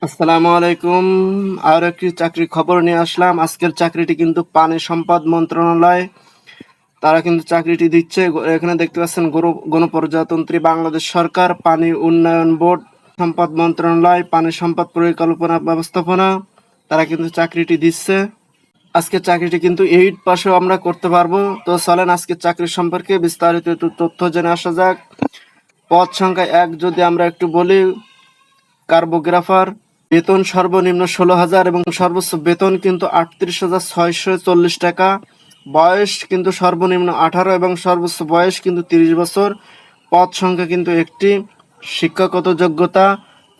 আসসালামু আলাইকুম। আর একটি চাকরির খবর নিয়ে আসলাম। আজকের চাকরিটি কিন্তু পানি সম্পদ মন্ত্রণালয়। তারা কিন্তু চাকরিটি দিচ্ছে। এখানে দেখতে পাচ্ছেন গণ- গণপ্রজাতন্ত্রী বাংলাদেশ সরকার, পানি উন্নয়ন বোর্ড, সম্পদ মন্ত্রণালয়, পানি সম্পদ পরিকল্পনা ব্যবস্থাপনা। তারা কিন্তু চাকরিটি দিচ্ছে। আজকে চাকরিটি কিন্তু এইট পাশেও আমরা করতে পারব। তো চলেন আজকে চাকরি সম্পর্কে বিস্তারিত একটু তথ্য জেনে আসা যাক। পদ সংখ্যা এক যদি আমরা একটু বলি, কার্বোগ্রাফার বেতন সর্বনিম্ন ষোলো হাজার এবং সর্বোচ্চ বেতন কিন্তু আটত্রিশ হাজার ছয়শো চল্লিশ টাকা। বয়স কিন্তু সর্বনিম্ন আঠারো এবং সর্বোচ্চ বয়স কিন্তু তিরিশ বছর। পদ সংখ্যা কিন্তু একটি। শিক্ষাগত যোগ্যতা,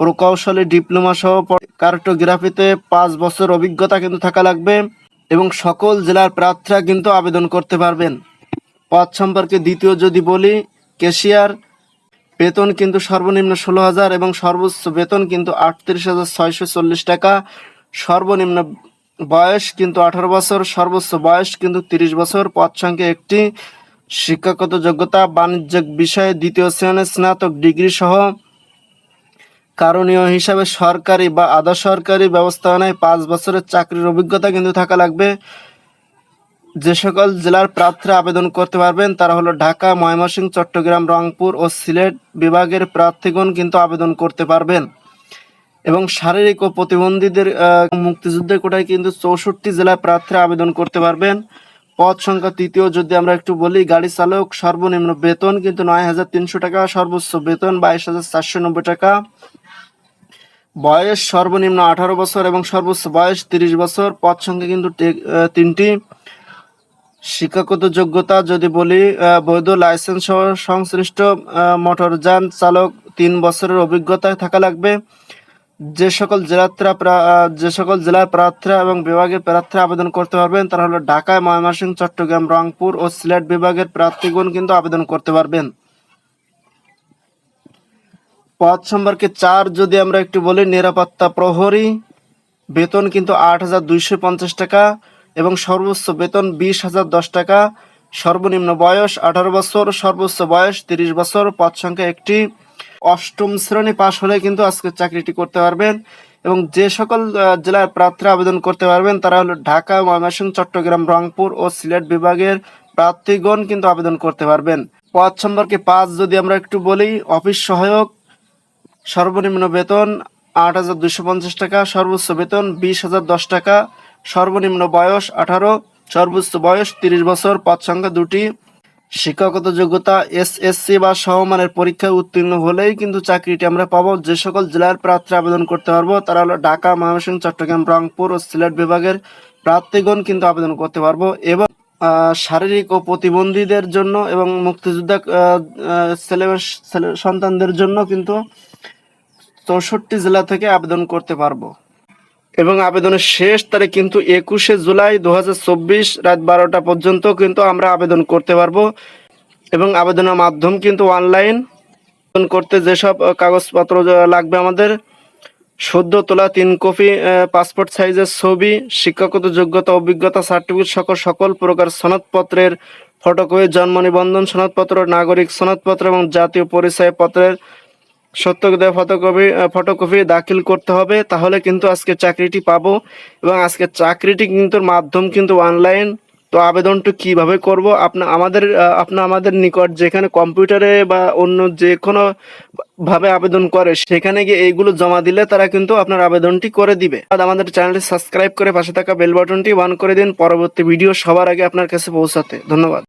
প্রকৌশলী ডিপ্লোমা সহ কার্টোগ্রাফিতে পাঁচ বছর অভিজ্ঞতা কিন্তু থাকা লাগবে এবং সকল জেলার প্রার্থীরা কিন্তু আবেদন করতে পারবেন। পদ সম্পর্কে দ্বিতীয় যদি বলি, ক্যাশিয়ার বেতন কিন্তু সর্বনিম্ন ষোলো হাজার এবং সর্বোচ্চ বেতন কিন্তু আটত্রিশ হাজার ছয়শো চল্লিশ টাকা। সর্বনিম্ন বয়স কিন্তু আঠারো বছর, সর্বোচ্চ বয়স কিন্তু তিরিশ বছর। পদ সংখ্যা একটি, শিক্ষাগত যোগ্যতা, বাণিজ্যিক বিষয়ে দ্বিতীয় শ্রেণির স্নাতক ডিগ্রি সহ কারণীয় হিসাবে সরকারি বা আধা সরকারি ব্যবস্থাপনায় পাঁচ বছরের চাকরির অভিজ্ঞতা কিন্তু থাকা লাগবে। যে সকল জেলার প্রার্থীরা আবেদন করতে পারবেন, তারা হলো ঢাকা, ময়মনসিংহ, চট্টগ্রাম, রংপুর ও সিলেট বিভাগের প্রার্থীগণ কিন্তু আবেদন করতে পারবেন। এবং শারীরিক ও প্রতিবন্ধীদের মুক্তিযুদ্ধের কোটায় কিন্তু চৌষট্টি জেলার প্রার্থীরা আবেদন করতে পারবেন। পদ সংখ্যা তৃতীয় যদি আমরা একটু বলি, গাড়ি চালক সর্বনিম্ন বেতন কিন্তু নয় হাজার তিনশো টাকা, সর্বোচ্চ বেতন বাইশ হাজার চারশো নব্বই টাকা। বয়স সর্বনিম্ন আঠারো বছর এবং সর্বোচ্চ বয়স তিরিশ বছর, পদ সংখ্যা কিন্তু তিনটি। শিক্ষাগত যোগ্যতা যদি বলি বৈধ লাইসেন্স সহ সংশ্লিষ্ট মোটরযান চালক তিন বছরের অভিজ্ঞতা থাকা লাগবে। যে সকল জেলাত্রা যে সকল জেলার প্রার্থীরা এবং বিভাগের প্রার্থীরা আবেদন করতে পারবেন, তারা হলো ঢাকা, ময়মনসিংহ, চট্টগ্রাম, রংপুর ও সিলেট বিভাগের প্রার্থীগণ কিন্তু আবেদন করতে পারবেন। পদ সম্পর্কে চার যদি আমরা একটু বলি, নিরাপত্তা প্রহরী, বেতন কিন্তু আট হাজার দুইশো পঞ্চাশ টাকা। এবং সর্বোচ্চ বেতন বিশ হাজার দশ টাকা। সর্বনিম্ন বয়স আঠারো বছর, সর্বোচ্চ বয়স তিরিশ বছর, পদ সংখ্যা একটি। অষ্টম শ্রেণি পাশ হলে কিন্তু আজকে চাকরিটি করতে পারবেন এবং যে সকল জেলার প্রার্থীরা আবেদন করতে পারবেন তারা হলো ঢাকা, ময়মনসিংহ, চট্টগ্রাম, রংপুর ও সিলেট বিভাগের প্রার্থীগণ কিন্তু আবেদন করতে পারবেন। পদ সম্পর্কে পাঁচ যদি আমরা একটু বলি, অফিস সহায়ক, সর্বনিম্ন বেতন আট হাজার দুশো পঞ্চাশ টাকা, সর্বোচ্চ বেতন বিশ হাজার দশ টাকা সর্বনিম্ন বয়স আঠারো, সর্বোচ্চ বয়স তিরিশ বছর, পদ সংখ্যা দুটি। শিক্ষাগত যোগ্যতা এসএসসি বা সমমানের পরীক্ষায় উত্তীর্ণ হলেই কিন্তু চাকরিটি আমরা পাবো। যে সকল জেলার প্রার্থী আবেদন করতে পারব, তারা হলো ঢাকা, ময়মনসিংহ, চট্টগ্রাম, রংপুর ও সিলেট বিভাগের প্রার্থীগণ কিন্তু আবেদন করতে পারব এবং শারীরিক ও প্রতিবন্ধীদের জন্য এবং মুক্তিযোদ্ধা ছেলে সন্তানদের জন্য কিন্তু চৌষট্টি জেলা থেকে আবেদন করতে পারব। এবং আবেদনের শেষ তারিখ কিন্তু একুশে জুলাই দু হাজার চব্বিশ রাত বারোটা পর্যন্ত কিন্তু আমরা আবেদন করতে পারব। এবং আবেদনের মাধ্যম কিন্তু অনলাইন। করতে যেসব কাগজপত্র লাগবে আমাদের, সদ্য তোলা তিন কপি পাসপোর্ট সাইজের ছবি, শিক্ষাগত যোগ্যতা, অভিজ্ঞতা, সার্টিফিকেট সকল সকল প্রকার সনদপত্রের ফটোকপি, জন্ম নিবন্ধন সনদপত্র, নাগরিক সনদপত্র এবং জাতীয় পরিচয় সত্যকতা ফটোকপি ফটোকপি দাখিল করতে হবে তাহলে কিন্তু আজকে চাকরিটি পাবো। এবং আজকে চাকরিটি কিন্তু মাধ্যম কিন্তু অনলাইন তো আবেদনটা কীভাবে করব? আপনা আমাদের আহ, আপনা আমাদের নিকট যেখানে কম্পিউটারে বা অন্য যে কোনো ভাবে আবেদন করে সেখানে গিয়ে এইগুলো জমা দিলে তারা কিন্তু আপনার আবেদনটি করে দিবে। আর আমাদের চ্যানেলটি সাবস্ক্রাইব করে পাশে থাকা বেল বাটনটি অন করে দিন। পরবর্তী ভিডিও সবার আগে আপনার কাছে পৌঁছাতে। ধন্যবাদ।